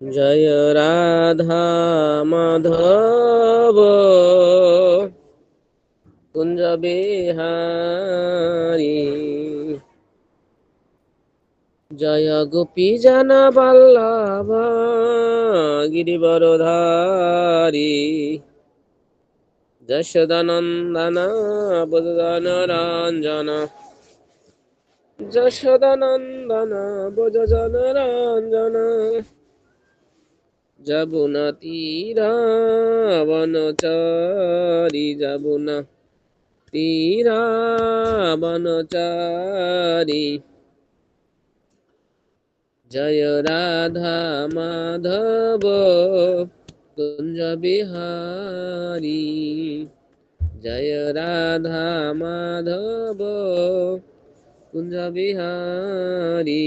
জয় রাধা মাধব। কুঞ্জ বিহারী। জয় গোপী জন বল্লভ গিরিবরধারী। যশোদানন্দন বুদন রঞ্জন যশোদানন্দন বুজন রঞ্জন যমুনা তীরাবনচারী যমুনা তীরাবনচারী জয় রাধা মাধব কুঞ্জ বিহারি জয় রাধা মাধব কুঞ্জ বিহারী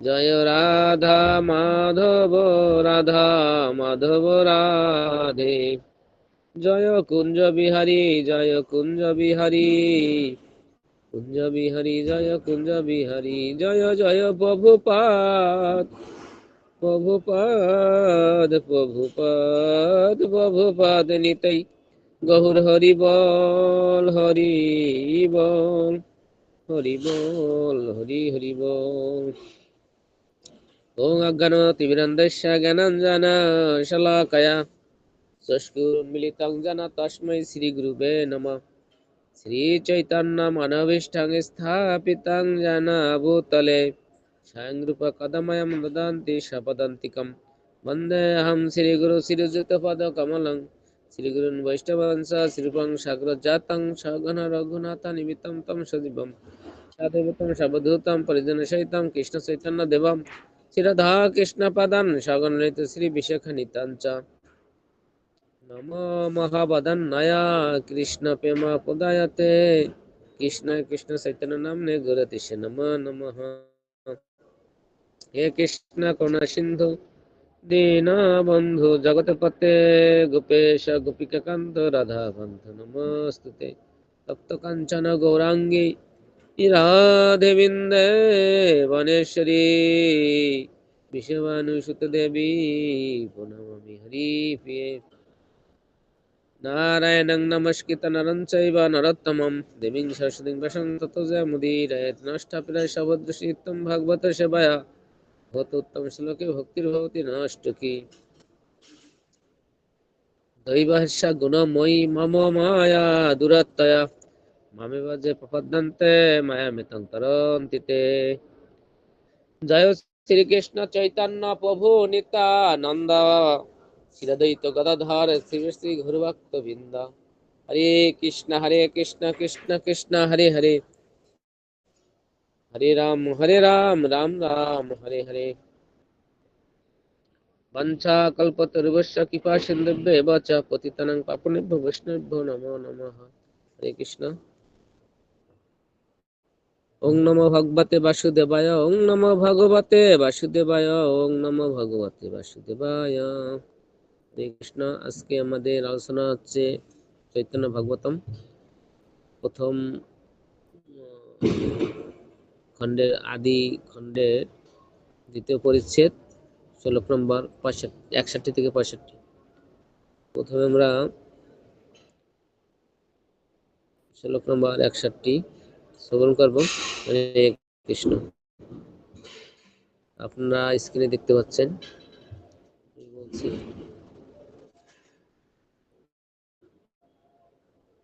জয় রাধা মাধব রাধা মাধব, রাধে। জয় কুঞ্জ বিহারী, জয় কুঞ্জ বিহারী। কুঞ্জ বিহারী, জয় কুঞ্জ বিহারী। জয় জয় প্রভুপাদ প্রভুপাদ প্রভুপাদ প্রভুপাদ নিতাই গহুর হরি বল হরি বল হরি বল, হরি হরি বল। ওং অজ্ঞান তিমিরন্ধস্য জ্ঞানাঞ্জনা শলাকয়া। চষ্কুর্মিলিতং জানা তস্মৈ শ্রী গুরুবে নম। শ্রী চৈতন্য মানবিষ্ঠং স্থাপিতং জানা ভূতলে। স্বয়ং রূপ কদময়ম দদন্তি সপদন্তিকম বন্দে অহম শ্রী গুরু শ্রীযুত পদ কমলং। শ্রী গুরুন বৈষ্ণবংশ শ্রীপং সাগ্র জাতং সগণ রঘুনাথ নিমিত্তম তম সজীবম। সাধুতম সবধূতম পরিজন সহিতম কৃষ্ণ চৈতন্য দেবম। স্থিরধা কৃষ্ণপদন সগণিত শ্রী বিশাখ বিশাখানিতাঞ্চ নম মহাবদন নয়া কৃষ্ণ প্রেম প্রদায়তে কৃষ্ণ কৃষ্ণ চৈতন্য গুরতি সে নম নম হে কৃষ্ণ কোণ সিন্ধু দীন বন্ধু জগৎপতে গোপেশ গোপিকা কান্ত রাধা বন্ধু নমস্তুতে তপ্ত কাঞ্চন গৌরাঙ্গী ഇരാദേവിന്ദേ വനേശ്വരി വിഷവാനുസുതദേവി പ്രണമി ഹരിപ്രിയേ നാരായണ നമസ്കൃത നരം ചൈവ നരോത്തമം ദേവിം സരസ്വതി വശം തത്വജയമുദീരയത് നഷ്ടപ്രായ ശവദൃശീത്തം ഭഗവത ശവയ ভগবত শ্লোকে ভক্তির্ভবতি নষ্টকি দৈবাহস্যা গুণময়ী মম মায়া দুরাত্তয়া মামেবাজে প্রপদ্যন্তে মায়ামিতং তরন্তিতে। জয় শ্রীকৃষ্ণ চৈতন্য প্রভু নিতানন্দ শিরদৈত গদাধর শ্রী শ্রী গুরুভক্ত বৃন্দ। হরে কৃষ্ণ হরে কৃষ্ণ কৃষ্ণ কৃষ্ণ, হরে হরে। হরে রাম হরে রাম রাম রাম, হরে হরে। বঞ্চা কল্পতরুবস্য কৃপা সিন্ধুভ্য এব চ পতিতানাং পাপনেভ্য বৈষ্ণভ্য নমো নমঃ। হরে কৃষ্ণ। ওং নমো ভগবতে বাসুদেবায়, ওং নমো ভগবতে বাসুদেবায়, ওং নম ভগবতে বাসুদেবায়। কৃষ্ণ, আজকে আমাদের আলোচনা হচ্ছে চৈতন্য ভাগবতম। প্রথম, খণ্ডের আদি খণ্ডের দ্বিতীয় পরিচ্ছেদ ষোলো নম্বর পঁয়ষট্টি, একষট্টি থেকে পঁয়ষট্টি। প্রথমে আমরা ষোলো নম্বর একষট্টি, শ্রবণ করব। হরে কৃষ্ণ। আপনারা স্ক্রিনে দেখতে পাচ্ছেন বলছি,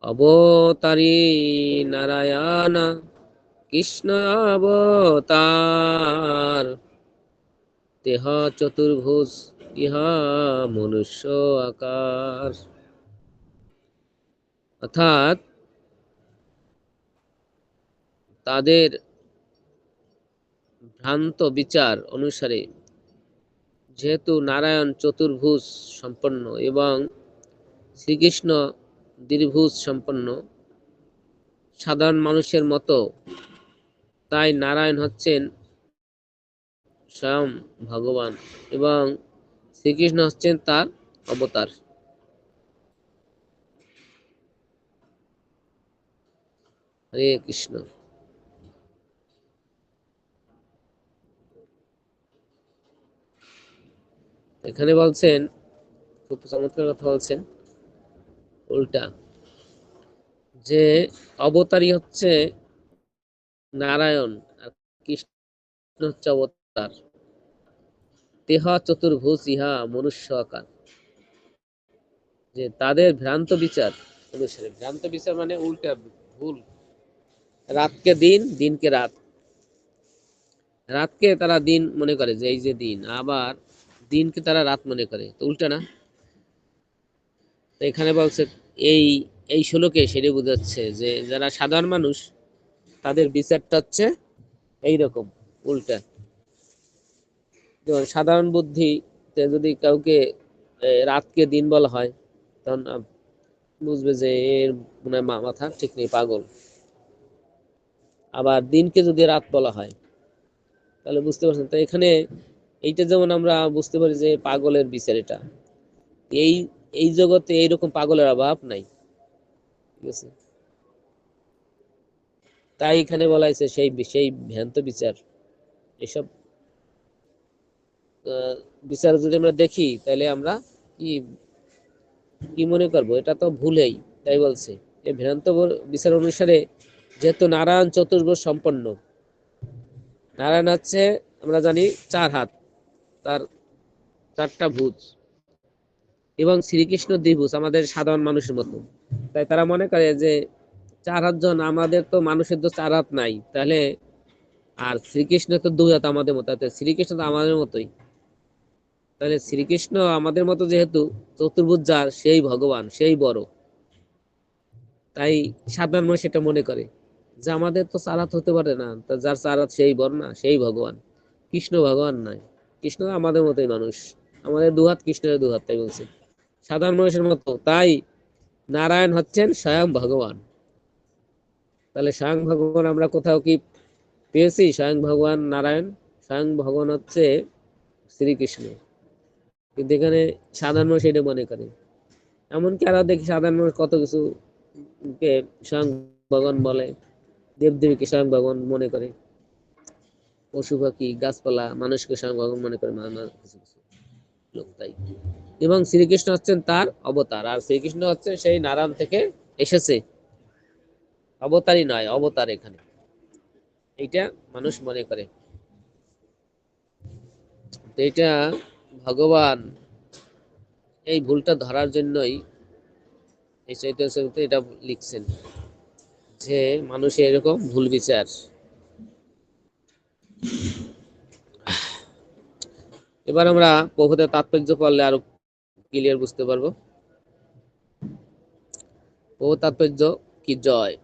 অবতারি নারায়ণ, কৃষ্ণ অবতার, দেহ চতুর্ভুজ, ইহা মনুষ্য আকার। অর্থাৎ তাদের ভ্রান্ত বিচার অনুসারে যেহেতু নারায়ণ চতুর্ভুজ সম্পন্ন এবং শ্রীকৃষ্ণ দ্বিভুজ সম্পন্ন, সাধারণ মানুষের মতো, তাই নারায়ণ হচ্ছেন স্বয়ং ভগবান এবং শ্রীকৃষ্ণ হচ্ছেন তার অবতার। হরে কৃষ্ণ। এখানে বলছেন, খুব চমৎকার কথা বলছেন, উল্টা, যে অবতারই হচ্ছে নারায়ণ আর কৃষ্ণ হচ্ছে অবতার। তেহা চতুর্ভুজ ইহা মনুষ্য আকার। যে তাদের ভ্রান্ত বিচার অনুসারে ভ্রান্ত বিচার মানে উল্টা ভুল। রাতকে দিন, দিনকে রাত। রাতকে তারা দিন মনে করে যে এই যে দিন। আবার দিনকে তারা রাত মনে করে। তো উল্টা না। এখানে বলছে, এই এই শ্লোকে সেটি বোঝাচ্ছে যে যারা সাধারণ মানুষ, তাদের বিচারটা হচ্ছে এইরকম, উল্টা। যেমন সাধারণ বুদ্ধিতে যদি কাউকে রাতকে দিন বলা হয়, তখন বুঝবে যে এর মনে মাথা ঠিক নেই, পাগল। আবার দিনকে যদি রাত বলা হয়, তাহলে বুঝতে পারছেন। তো এখানে এইটা যেমন আমরা বুঝতে পারি যে পাগলের বিচার এটা। এই এই জগতে এইরকম পাগলের অভাব নাই। ঠিক আছে? তাই এখানে বলা হয়েছে সেই সেই ভ্রান্ত বিচার। এসব বিচার যদি আমরা দেখি, তাহলে আমরা কি কি মনে করব? এটা তো ভুলেই, তাই বলছে। এই ভ্রান্ত বিচার অনুসারে যেহেতু নারায়ণ চতুর্ভুজ সম্পন্ন। নারায়ণ হচ্ছে, আমরা জানি, চার হাত। তার চারটা ভুজ এবং শ্রীকৃষ্ণ দ্বিভুজ আমাদের সাধারণ মানুষের মতো। তাই তারা মনে করে যে চার হাত জন, আমাদের তো মানুষের তো চার হাত নাই। তাহলে আর শ্রীকৃষ্ণ তো দুই হাত আমাদের মতো শ্রীকৃষ্ণ তো আমাদের মতোই। তাহলে শ্রীকৃষ্ণ আমাদের মতো যেহেতু চতুর্ভুজ যার, সেই ভগবান, সেই বড়। তাই সাধারণ মানুষ এটা মনে করে যে আমাদের তো চার হাত হতে পারে না। তা যার চার হাত সেই বড় না, সেই ভগবান। কৃষ্ণ ভগবান নয়। কৃষ্ণ আমাদের মতোই মানুষ। আমাদের দুহাত কৃষ্ণের দুহাত, তাই বলছে। সাধারণ মানুষের মতো। তাই নারায়ণ হচ্ছেন স্বয়ং ভগবান। তাহলে স্বয়ং ভগবান আমরা কোথাও কি পেয়েছি? স্বয়ং ভগবান নারায়ণ, স্বয়ং ভগবান হচ্ছে শ্রীকৃষ্ণ। কিন্তু এখানে সাধারণ মানুষ এটা মনে করে। এমনকি আরও দেখি সাধারণ মানুষ কত কিছু কে স্বয়ং ভগবান বলে। দেবদেবীকে স্বয়ং ভগবান মনে করে। পশু পাখি, গাছপালা, মানুষকে স্বয়ং মনে করে লোক, তাই। এবং শ্রীকৃষ্ণ হচ্ছেন তার অবতার। আর শ্রীকৃষ্ণ হচ্ছেন সেই নারায়ণ থেকে এসেছে। অবতারই নয়, অবতার এখানে। এইটা মানুষ মনে করে। এটা ভগবান, এই ভুলটা ধরার জন্যই এই চৈতন্য এটা লিখছেন যে মানুষের এরকম ভুল বিচার এবার আমরা প্রভুদের তাৎপর্য পড়লে আরও ক্লিয়ার বুঝতে পারব। প্রভু তাৎপর্য কি জয়?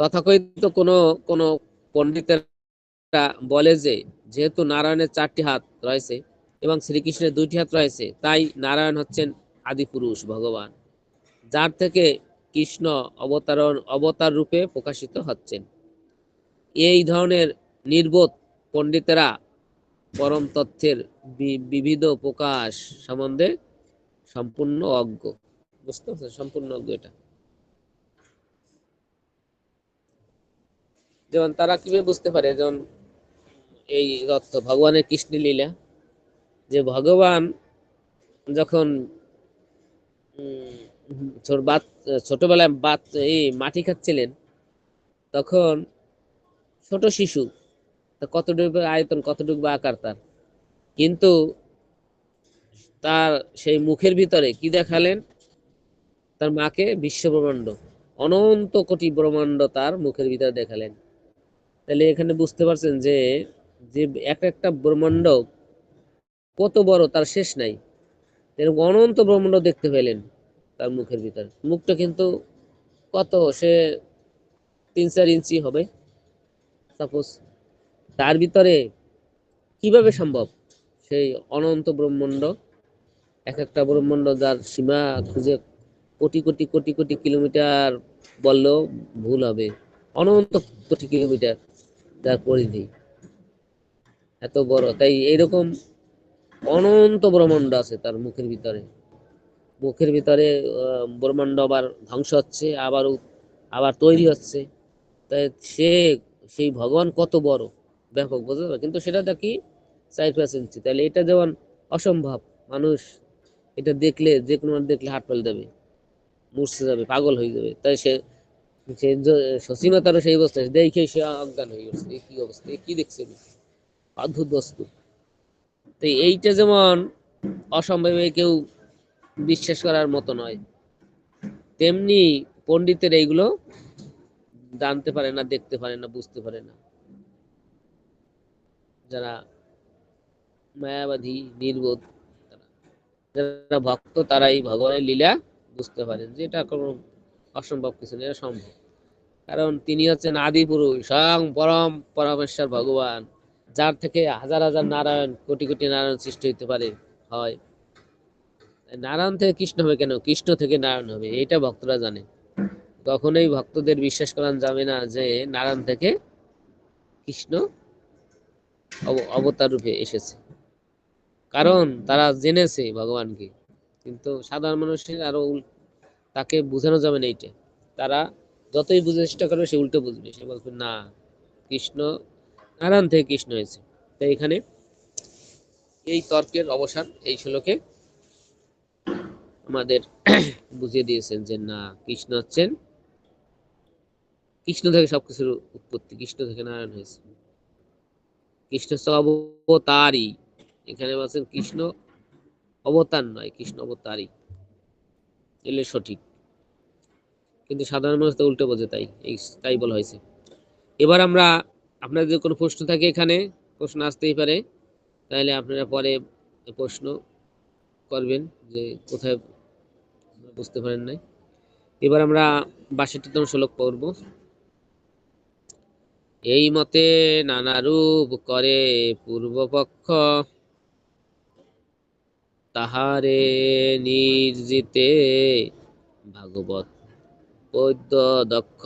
তথাকথিত কোনো কোনো পণ্ডিতেরা বলে যে, যেহেতু নারায়ণের চারটি হাত রয়েছে এবং শ্রীকৃষ্ণের দুইটি হাত রয়েছে, তাই নারায়ণ হচ্ছেন আদি পুরুষ ভগবান, যার থেকে কৃষ্ণ অবতারণ, অবতার রূপে প্রকাশিত হচ্ছেন। এই ধরনের নির্বোধ পণ্ডিতেরা পরম তথ্যের বিবিধ প্রকাশ সম্বন্ধে সম্পূর্ণ অজ্ঞ। বুঝতে পারছেন? সম্পূর্ণ অজ্ঞ এটা। যেমন তারা কীভাবে বুঝতে পারে? যেমন এই তথ্য ভগবানের কৃষ্ণ লীলা। যে ভগবান যখন ছোটবেলায় বাত, এই মাটি খাচ্ছিলেন, তখন ছোট শিশু তা কতটুকু আয়তন, কতটুকু বা আকার তার? কিন্তু তার সেই মুখের ভিতরে কি দেখালেন? তার মাকে বিশ্বব্রহ্মাণ্ড, অনন্ত কোটি ব্রহ্মাণ্ড তার মুখের ভিতরে দেখালেন। তাহলে এখানে বুঝতে পারছেন যে যে এক একটা ব্রহ্মাণ্ড কত বড় তার শেষ নাই। এরকম অনন্ত ব্রহ্মাণ্ড দেখতে পেলেন তার মুখের ভিতরে। মুখটা কিন্তু কত? সে তিন চার ইঞ্চি হবে। সাপোজ তার ভিতরে কীভাবে সম্ভব? সেই অনন্ত ব্রহ্মাণ্ড এক একটা ব্রহ্মাণ্ড যার সীমা খুঁজে কোটি কোটি কোটি কোটি কিলোমিটার বললেও ভুল হবে। অনন্ত কোটি কিলোমিটার যার পরিধি। এত বড়। তাই এইরকম অনন্ত ব্রহ্মাণ্ড আছে তার মুখের ভিতরে। মুখের ভিতরে ব্রহ্মাণ্ড আবার ধ্বংস হচ্ছে আবার আবার তৈরি হচ্ছে। তাই সে, সেই ভগবান কত বড়? ব্যাপক বুঝতে পারবে কিন্তু সেটা দেখি চার পাঁচ ইঞ্চি তাহলে এটা যেমন অসম্ভব, মানুষ এটা দেখলে, যে কোনো দেখলে হাট ফেল দেবে মূর্ছে যাবে, পাগল হয়ে যাবে। তাই সে সে সসীমতারও সেই অবস্থা, দেখে সে অজ্ঞান হয়ে গেছে। কি অবস্থা? কি দেখছে অদ্ভুত বস্তু। তো এইটা যেমন অসম্ভব কেউ বিশ্বাস করার মতো নয়। তেমনি পণ্ডিতের এইগুলো জানতে পারে না, দেখতে পারে না, বুঝতে পারে না। যারা মায়াবাদী, নির্বোধ যারা ভক্ত তারা এই ভগবানের লীলা বুঝতে পারেন যে এটা কোনো অসম্ভব কিছু নেই সম্ভব। কারণ তিনি হচ্ছেন আদি পুরুষ, স্বয়ং পরম পরমেশ্বর ভগবান, যার থেকে হাজার হাজার নারায়ণ, কোটি কোটি নারায়ণ সৃষ্টি হইতে পারে, হয়। নারায়ণ থেকে কৃষ্ণ হবে কেন? কৃষ্ণ থেকে নারায়ণ হবে এটা ভক্তরা জানে। কখনোই ভক্তদের বিশ্বাস করানো যাবে না যে নারায়ণ থেকে কৃষ্ণ অবতার রূপে এসেছে। কারণ তারা জেনেছে ভগবানকে, কিন্তু সাধারণ মানুষের আরও তাকে বোঝানো যাবে না এইটা। তারা যতই বুঝার চেষ্টা করবে সে উল্টো বুঝবে। সে বলবে, না, কৃষ্ণ, নারায়ণ থেকে কৃষ্ণ হয়েছে। তাই এখানে এই তর্কের অবসান এই শ্লোকে আমাদের বুঝিয়ে দিয়েছেন যে, না, কৃষ্ণ হচ্ছেন, কৃষ্ণ থেকে সবকিছুর উৎপত্তি, কৃষ্ণ থেকে নারায়ণ হয়েছে। কৃষ্ণ অবতারই এখানে বলছেন কৃষ্ণ অবতার নয়, কৃষ্ণ অবতারই এলে সঠিক। কিন্তু সাধারণ মানুষ তো উল্টো বোঝে তাই, এই তাই বলা হয়েছে। এবার আমরা আপনাদের যদি কোনো প্রশ্ন থাকে এখানে, প্রশ্ন আসতেই পারে, তাহলে আপনারা পরে প্রশ্ন করবেন যে কোথায় বুঝতে পারেন নাই। এবার আমরা বাষট্টিতম শ্লোক পড়ব। এই মতে নানা রূপ করে পূর্বপক্ষ। তাহারে নির্জিতে ভাগবত পদ্য দক্ষ।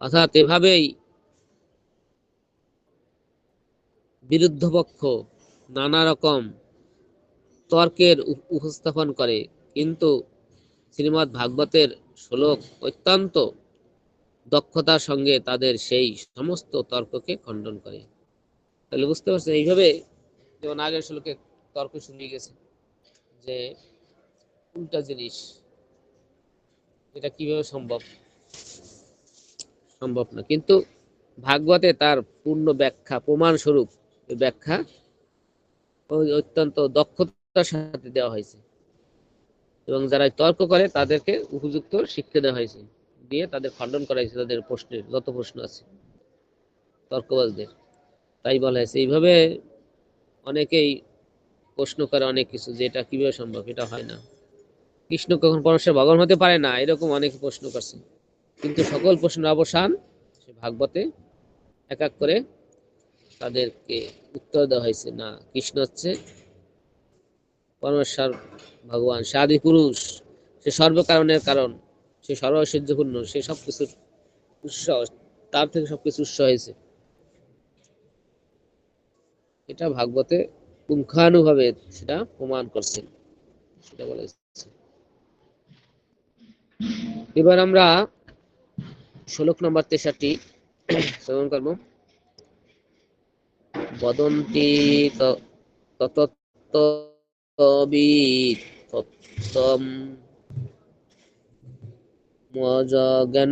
অর্থাৎ এভাবেই বিরুদ্ধ পক্ষ নানা রকম তর্কের উপস্থাপন করে। কিন্তু শ্রীমৎ ভাগবতের শ্লোক অত্যন্ত দক্ষতার সঙ্গে তাদের সেই সমস্ত তর্ককে খণ্ডন করে। তাহলে বুঝতে পারছেন, এইভাবে যেমন আগের শ্লোকে তর্ক শুরু হয়ে গেছে যে উল্টা জিনিস, এটা কীভাবে সম্ভব? সম্ভব না। কিন্তু ভাগবতে তার পূর্ণ ব্যাখ্যা প্রমাণ স্বরূপ ব্যাখ্যা অত্যন্ত দক্ষতার সাথে দেওয়া হয়েছে। এবং যারা তর্ক করে তাদেরকে উপযুক্ত শিক্ষা দেওয়া হয়েছে। দিয়ে তাদের খণ্ডন করা হয়েছে তাদের প্রশ্নের, যত প্রশ্ন আছে, তর্কবাজদের। তাই বলা হয়েছে, এইভাবে অনেকেই প্রশ্ন করে অনেক কিছু যে এটা কীভাবে সম্ভব, এটা হয় না। কৃষ্ণ কখন পরমেশ্বর ভগবান হতে পারে না, এরকম অনেকে প্রশ্ন করছে। কিন্তু সকল প্রশ্নের অবসান সে ভাগবতে এক এক করে তাদেরকে উত্তর দেওয়া হয়েছে, না, কৃষ্ণ হচ্ছে পরমেশ্বর ভগবান, সে আদি পুরুষ সে সর্বকারণের কারণ। সে সর্বৈশ্বর্যপূর্ণ সে সবকিছুর উৎস, তার থেকে সবকিছু উৎস হয়েছে এটা ভাগবতে পুঙ্খানুভাবে সেটা প্রমাণ করছেন সেটা বলা। এবার আমরা শ্লোক নম্বর তেষট্টি শ্রবণ করব বদন্তি ততত্ত্ববিদ তত্ত্বম মজগনান্দয়ম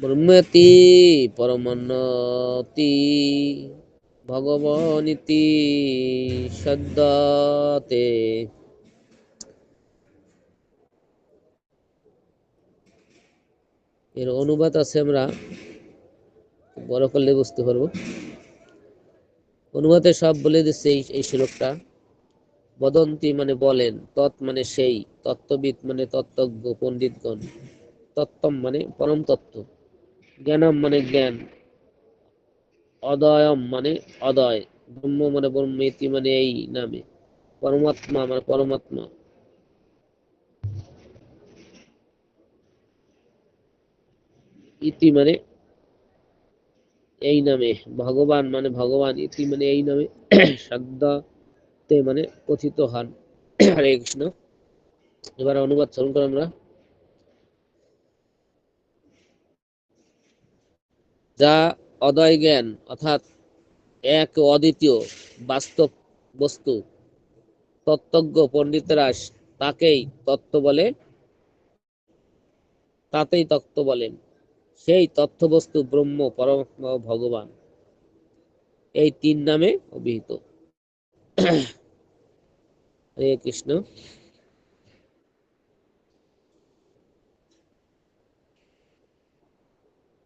ব্রহ্মতি পরমন্নতি ভগবনীতি সদ্যতে এর অনুবাদ আছে আমরা, বড় করলে বুঝতে পারব। অনুবাদে সব বলে দিচ্ছে এই শ্লোকটা। বদন্তি মানে বলেন, তৎ মানে সেই, তত্ত্ববিদ মানে তত্ত্বজ্ঞ, পণ্ডিতগণ। তত্ত্বম মানে পরম তত্ত্ব। জ্ঞানম মানে জ্ঞান। অদয়ম মানে অদয়। ব্রহ্ম মানে ব্রহ্ম, ইতি মানে এই নামে। পরমাত্মা মানে পরমাত্মা। ইতি মানে এই নামে। ভগবান মানে ভগবান, ইতি মানে এই নামে। শব্দতে মানে কথিত হন হরে কৃষ্ণ। এবার অনুবাদ শ্রবণ করো আমরা। যা অদয় জ্ঞান, অর্থাৎ এক অদ্বিতীয় বাস্তব বস্তু, তত্ত্বজ্ঞ পণ্ডিতরা তাকেই তত্ত্ব বলে, তাতেই তত্ত্ব বলেন। সেই তথ্যবস্তু ব্রহ্ম, পরমাত্মা ভগবান। এই তিন নামে অভিহিত। হরে কৃষ্ণ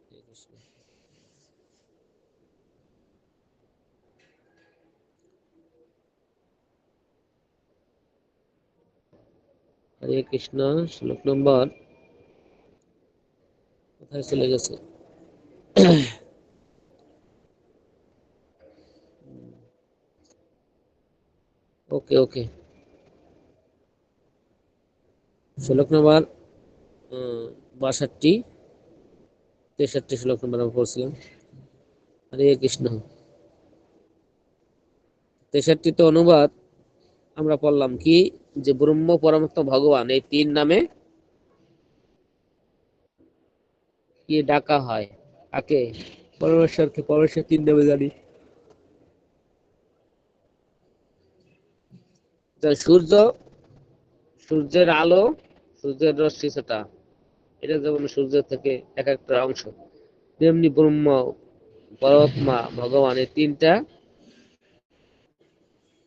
হরে কৃষ্ণ। হরে কৃষ্ণ শ্লোক নম্বর কোথায় চলে গেছে ওকে ওকে শ্লোক নম্বর বাষট্টি তেষট্টি শ্লোক নম্বর আমরা পড়ছিলাম। হরে কৃষ্ণ। তেষট্টিতে অনুবাদ আমরা পড়লাম কি? যে ব্রহ্ম পরমাত্মা ভগবান এই তিন নামে কি ডাকা হয়? কাকে? পরমেশ্বরকে পরমেশ্বর তিন নামে জানি। সূর্য সূর্যের আলো সূর্যের রশ্মি সেটা। এটা যেমন সূর্য থেকে এক একটা অংশ, তেমনি ব্রহ্ম, পরমাত্মা, ভগবান এই তিনটা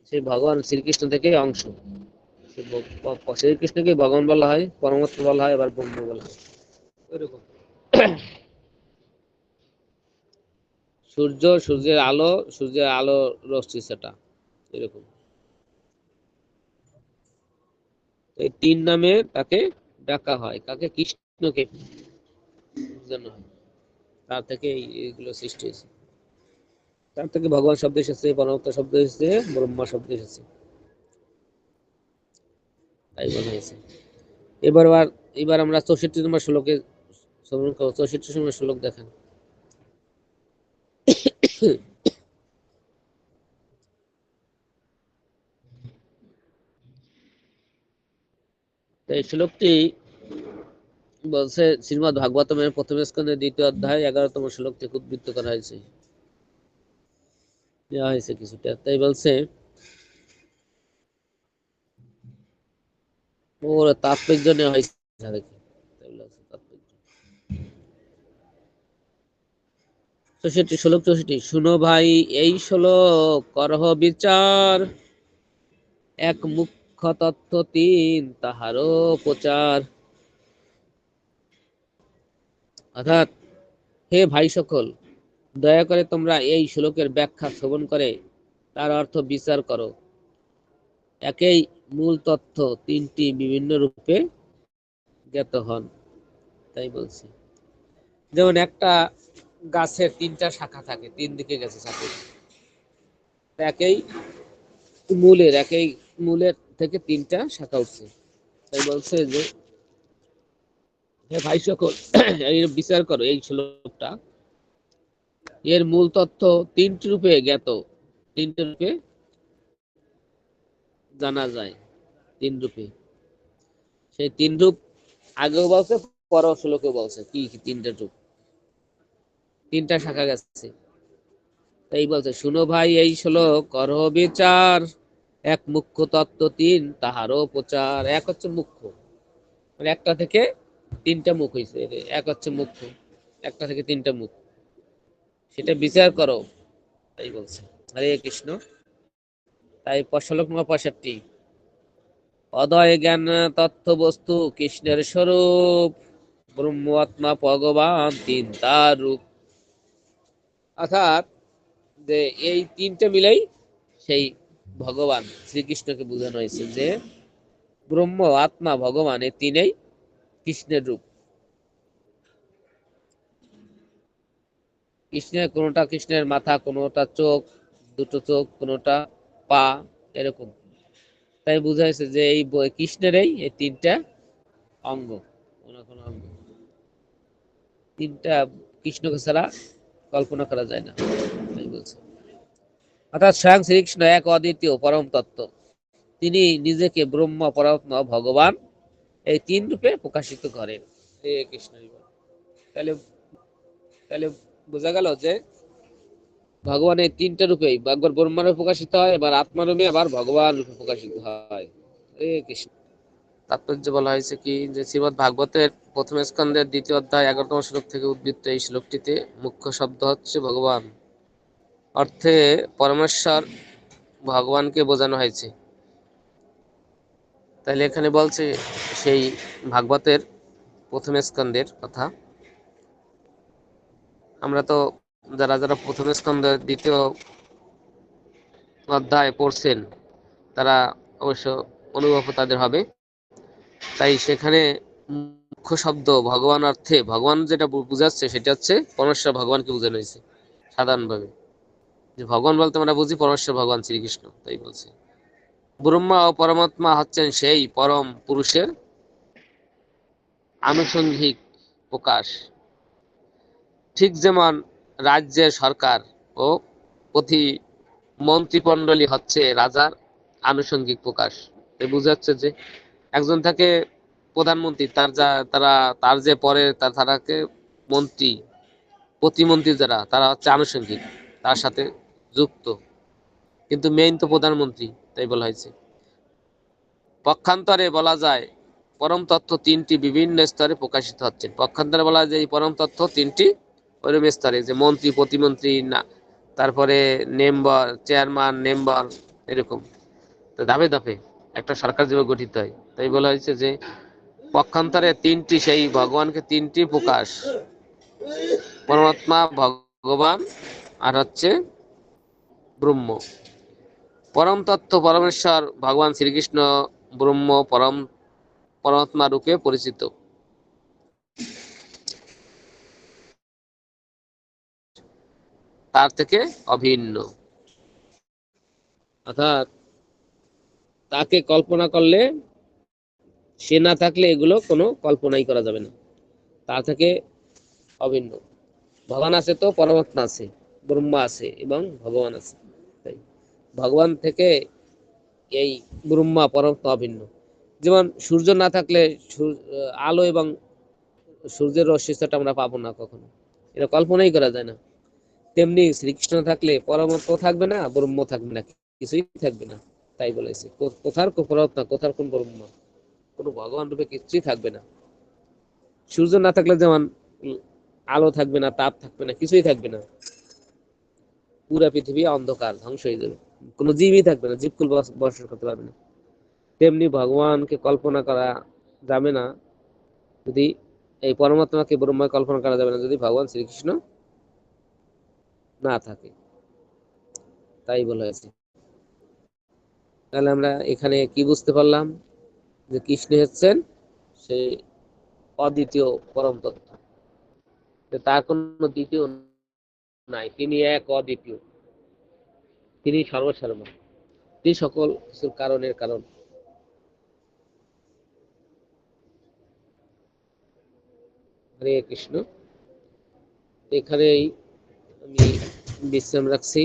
সেই ভগবান শ্রীকৃষ্ণ থেকে অংশ। শ্রীকৃষ্ণকে ভগবান বলা হয়, পরমাত্মা বলা হয়, আবার ব্রহ্ম বলা হয়। ওইরকম। সূর্য, সূর্যের আলো সূর্যের আলো রশ্মি সেটা। এরকম। এই তিন নামে তাকে ডাকা হয়, কাকে? কৃষ্ণকে। বোঝানো হয় তার থেকে এই- এইগুলো সৃষ্টি হয়েছে। তার থেকে ভগবান শব্দ এসেছে, পরমাত্মা শব্দ এসেছে, ব্রহ্মা শব্দ এসেছে। তাই বলা হয়েছে। এবার আর এবার আমরা চৌষট্টি নম্বর শ্লোকে শ্রবণ করব। চৌষট্টি নম্বর শ্লোক দেখেন। এই শ্লোকটি বলছে শ্রীমদ ভাগবতমের প্রথম স্কন্ধের দ্বিতীয় অধ্যায়, এগারোতম শ্লোক থেকে উদ্বৃত্ত করা হয়েছে। দেওয়া হয়েছে কিছুটা। তাই বলছে, ওর তাৎপর্য নেওয়া হয়েছে চৌষট্টি, শ্লোক চৌষট্টি, শুনো ভাই, এই শ্লোক করহ বিচার, এক মুখ্য তত্ত্ব তিন, তাহারও প্রচার। অর্থাৎ, হে ভাই সকল, দয়া করে তোমরা এই শ্লোকের ব্যাখ্যা শ্রবণ করে, তার অর্থ বিচার করো। একই মূল তথ্য তিনটি বিভিন্ন রূপে জ্ঞাত হন, তাই বলছি। যেমন একটা গাছের তিনটা শাখা থাকে, তিন দিকে গেছে শাখা। একই মূলের একই মূলের থেকে তিনটা শাখা উঠছে। তাই বলছে যে ভাই সকল বিচার করো এই শ্লোকটা। এর মূল তথ্য তিনটি রূপে জ্ঞাত। তিনটি রূপে জানা যায়, তিন রূপে। সেই তিন রূপ আগেও বলছে পর শ্লোকে বলছে, কি কি তিনটা রূপ? তিনটা শাখা গেছে। তাই বলছে, শুনো ভাই, এই শ্লোক করহ বিচার। এক মুখ্য তত্ত্ব, তিন তাহারও প্রচার। এক হচ্ছে মুখ্য। মানে একটা থেকে তিনটা মুখ হয়েছে এক হচ্ছে মুখ্য, একটা থেকে তিনটা মুখ। সেটা বিচার করো, তাই বলছে। হরে কৃষ্ণ। তাই শ্লোক নম্বর পঁয়ষট্টি। অদয় জ্ঞান তথ্য বস্তু কৃষ্ণের স্বরূপ ব্রহ্ম আত্মা ভগবান তিন তার রূপ। অর্থাৎ যে এই তিনটে মিলেই সেই ভগবান শ্রীকৃষ্ণকে বোঝানো হয়েছে যে ব্রহ্ম, আত্মা, ভগবান এই তিনেই কৃষ্ণের রূপ। কৃষ্ণের কোনোটা কৃষ্ণের মাথা, কোনোটা চোখ, দুটো চোখ, কোনোটা পা, এরকম। তাই বুঝাইছে যে এই কৃষ্ণেরই এই তিনটা অঙ্গ কোনো অঙ্গ। তিনটা কৃষ্ণকে ছাড়া কল্পনা করা যায় না। অর্থাৎ স্বয়ং শ্রীকৃষ্ণ এক অদ্বিতীয় পরম তত্ত্ব। তিনি নিজেকে ব্রহ্ম, পরমাত্মা, ভগবান এই তিন রূপে প্রকাশিত করেন। হে কৃষ্ণ তাহলে তাহলে বোঝা গেল যে ভগবান এই তিনটা রূপেই একবার ব্রহ্মারূপে প্রকাশিত হয়, এবার আত্মারূপে, আবার ভগবান রূপে প্রকাশিত হয়। হে কৃষ্ণ। তাৎপর্য বলা হয়েছে কি যে শ্রীমদ ভাগবতের প্রথম স্কন্ধের দ্বিতীয় অধ্যায় এগারোতম শ্লোক থেকে উদ্বৃত্ত এই শ্লোকটিতে মুখ্য শব্দ হচ্ছে ভগবান। অর্থে পরমেশ্বর ভগবানকে বোঝানো হয়েছে। তাহলে এখানে বলছে সেই ভাগবতের প্রথম স্কন্ধের কথা। আমরা তো যারা যারা প্রথম স্কন্ধের দ্বিতীয় অধ্যায় পড়ছেন, তারা অবশ্য অনুভব তাদের হবে। তাই সেখানে মুখ্য শব্দ ভগবান অর্থে ভগবান যেটা বুঝাচ্ছে সেটা হচ্ছে পরমেশ্বর ভগবানকে বোঝানো হয়েছে সাধারণভাবে। যে ভগবান বলতে আমরা বুঝি পরমেশ্বর ভগবান শ্রীকৃষ্ণ, তাই বলছে। ব্রহ্মা ও পরমাত্মা হচ্ছেন সেই পরম পুরুষের আনুষঙ্গিক প্রকাশ। ঠিক যেমন রাজ্যের সরকার ও প্রতি মন্ত্রিমণ্ডলী হচ্ছে রাজার আনুষঙ্গিক প্রকাশ। বুঝাচ্ছে যে একজন থাকে প্রধানমন্ত্রী, তার যা, তারা, তার যে পরে তার, তারাকে মন্ত্রী, প্রতিমন্ত্রী যারা, তারা হচ্ছে আনুষঙ্গিক। তার সাথে যুক্ত। কিন্তু মেইন তো প্রধানমন্ত্রী, তাই বলা হয়েছে। পক্ষান্তরে বলা যায়, পরম তত্ত্ব তিনটি বিভিন্ন স্তরে প্রকাশিত হচ্ছে। পক্ষান্তরে বলা যায় এই পরম তত্ত্ব তিনটি ওইরকম স্তরে, যে মন্ত্রী, প্রতিমন্ত্রী, না, তারপরে মেম্বার, চেয়ারম্যান, মেম্বার, এরকম। তো ধাপে ধাপে একটা সরকার যেভাবে গঠিত হয়। তাই বলা হয়েছে যে পক্ষান্তরে তিনটি, সেই ভগবানকে তিনটি প্রকাশ। পরমাত্মা, ভগবান, আর হচ্ছে ব্রহ্ম। পরম তত্ত্ব পরমেশ্বর ভগবান শ্রীকৃষ্ণ ব্রহ্ম পরম পরমাত্মা রূপে পরিচিত। তার থেকে অভিন্ন। অর্থাৎ তাকে কল্পনা করলে, সে না থাকলে এগুলো কোনো কল্পনাই করা যাবে না। তা থেকে অভিন্ন। ভগবান আছে তো, পরমাত্মা আছে, ব্রহ্মা আছে এবং ভগবান আছে। ভগবান থেকে এই ব্রহ্মা পরমাত্মা অভিন্ন। যেমন সূর্য না থাকলে আলো এবং সূর্যের রশ্মিটা আমরা পাবো না কখনো। এটা কল্পনাই করা যায় না। তেমনি শ্রীকৃষ্ণ থাকলে পরমাত্মা থাকবে না, ব্রহ্ম থাকবে না, কিছুই থাকবে না। তাই বলেছে কোথার পরমাত্মা, কোথার কোন ব্রহ্ম? কোনো ভগবান রূপে কিছুই থাকবে না। সূর্য না থাকলে যেমন আলো থাকবে না, তাপ থাকবে না, কিছুই থাকবে না। পুরা পৃথিবী অন্ধকার, ধ্বংস হয়ে যাবে। কোনো জীবই থাকবে না, জীবকুল বসবাস করতে পারবে না। তেমনি ভগবানকে কল্পনা করা যাবে না, যদি এই পরমাত্মাকে ব্রহ্মায় কল্পনা করা যাবে না, যদি ভগবান শ্রীকৃষ্ণ না থাকে। তাই বলা হয়েছে। তাহলে আমরা এখানে কি বুঝতে পারলাম? যে কৃষ্ণ হচ্ছেন সে অদ্বিতীয় পরম তত্ত্ব। তার কোনো দ্বিতীয় নাই, তিনি এক অদ্বিতীয়। তিনি সর্বসর্বা তিনি সকল কিছুর কারণের কারণ। হরে কৃষ্ণ। এখানেই আমি বিশ্রাম রাখছি।